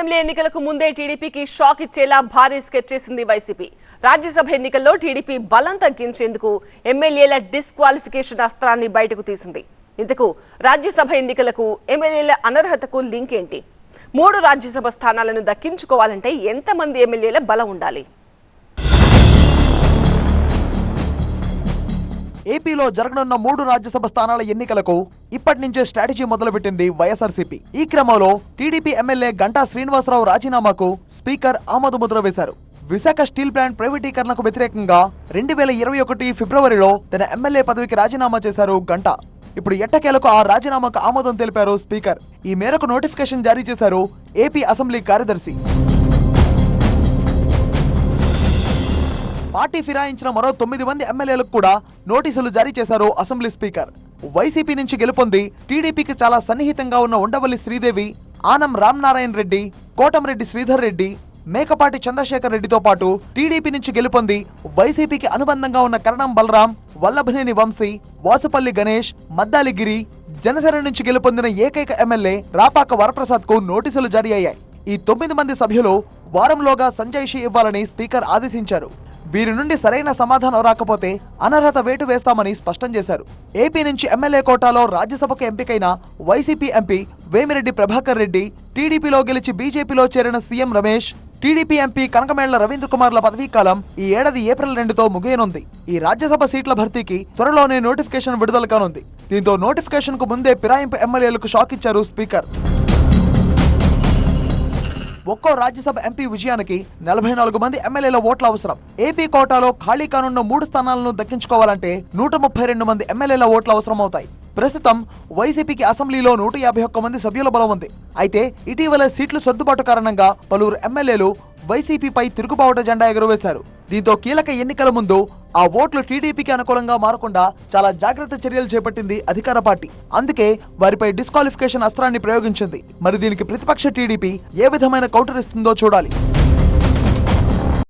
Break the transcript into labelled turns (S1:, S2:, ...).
S1: Assembly ఎన్నికలకు ముందే టీడీపీకి షాక్ ఇచ్చేలా భారీ స్కెచ్ చేసింది వైసీపీ. రాజ్యసభ ఎన్నికల్లో టీడీపీ బలం తగ్గించేందుకు ఎమ్మెల్యేల డిస్క్వాలిఫికేషన్ అస్త్రాన్ని బయటకు తీసింది. ఇంతకు రాజ్యసభ ఎన్నికలకు ఎమ్మెల్యేల అనర్హతకు లింక్ ఏంటి? మూడు రాజ్యసభ స్థానాలను దక్కించుకోవాలంటే ఎంతమంది ఎమ్మెల్యేల బలం ఉండాలి?
S2: ఏపీలో జరగనున్న మూడు రాజ్యసభ స్థానాల ఎన్నికలకు ఇప్పటి నుంచే స్ట్రాటజీ మొదలుపెట్టింది వైఎస్ఆర్సీపీ. ఈ క్రమంలో టీడీపీ ఎమ్మెల్యే గంటా శ్రీనివాసరావు రాజీనామాకు స్పీకర్ ఆమోద ముద్ర వేశారు. విశాఖ స్టీల్ ప్లాంట్ ప్రైవేటీకరణకు వ్యతిరేకంగా రెండు వేల ఇరవై ఒకటి ఫిబ్రవరిలో తన ఎమ్మెల్యే పదవికి రాజీనామా చేశారు గంటా. ఇప్పుడు ఎట్టకేలకు ఆ రాజీనామాకు ఆమోదం తెలిపారు స్పీకర్. ఈ మేరకు నోటిఫికేషన్ జారీ చేశారు ఏపీ అసెంబ్లీ కార్యదర్శి. పార్టీ ఫిరాయించిన మరో తొమ్మిది మంది ఎమ్మెల్యేలకు కూడా నోటీసులు జారీ చేశారు అసెంబ్లీ స్పీకర్. వైసీపీ నుంచి గెలుపొంది టీడీపీకి చాలా సన్నిహితంగా ఉన్న ఉండవల్లి శ్రీదేవి ఆనం రామ్నారాయణ రెడ్డి కోటంరెడ్డి శ్రీధర్ రెడ్డి మేకపాటి చంద్రశేఖర్ రెడ్డితో పాటు టీడీపీ నుంచి గెలుపొంది వైసీపీకి అనుబంధంగా ఉన్న కరణం బలరాం వల్లభనేని వంశీ వాసుపల్లి గణేష్ మద్దాలిగిరి జనసేన నుంచి గెలుపొందిన ఏకైక ఎమ్మెల్యే రాపాక వరప్రసాద్కు నోటీసులు జారీ అయ్యాయి. ఈ తొమ్మిది మంది సభ్యులు వారంలోగా సంజయ్షి ఇవ్వాలని స్పీకర్ ఆదేశించారు. వీరి నుండి సరైన సమాధానం రాకపోతే అనర్హత వేటు వేస్తామని స్పష్టం చేశారు. ఏపీ నుంచి ఎమ్మెల్యే కోటాలో రాజ్యసభకు ఎంపికైన వైసీపీ ఎంపీ వేమిరెడ్డి ప్రభాకర్ రెడ్డి టీడీపీలో గెలిచి బీజేపీలో చేరిన CM Ramesh TDP MP Kanakamedala Ravindra కుమార్ల పదవీకాలం ఈ ఏడాది ఏప్రిల్ రెండుతో ముగియనుంది. ఈ రాజ్యసభ సీట్ల భర్తీకి త్వరలోనే నోటిఫికేషన్ విడుదల కానుంది. దీంతో నోటిఫికేషన్కు ముందే ఫిరాయింపు ఎమ్మెల్యేలకు షాక్ ఇచ్చారు స్పీకర్. ఒక్కో రాజ్యసభ ఎంపీ విజయానికి నలభై నాలుగు మంది ఎమ్మెల్యేల ఓట్ల అవసరం. ఏపీ కోటాలో ఖాళీ కానున్న మూడు స్థానాలను దక్కించుకోవాలంటే నూట ముప్పై రెండు మంది ఎమ్మెల్యేల ఓట్లు అవసరం అవుతాయి ప్రస్తుతం వైసీపీకి అసెంబ్లీలో నూట యాభై ఒక్క మంది సభ్యుల బలం ఉంది. అయితే ఇటీవల సీట్లు సర్దుబాటు కారణంగా పలువురు ఎమ్మెల్యేలు వైసీపీపై తిరుగుబావుట జెండా ఎగురవేశారు. దీంతో కీలక ఎన్నికల ముందు ఆ ఓట్లు టీడీపీకి అనుకూలంగా మారకుండా చాలా జాగ్రత్త చర్యలు చేపట్టింది అధికార పార్టీ. అందుకే వారిపై డిస్క్వాలిఫికేషన్ అస్త్రాన్ని ప్రయోగించింది. మరి దీనికి ప్రతిపక్ష టీడీపీ ఏ విధమైన కౌంటర్ ఇస్తుందో చూడాలి.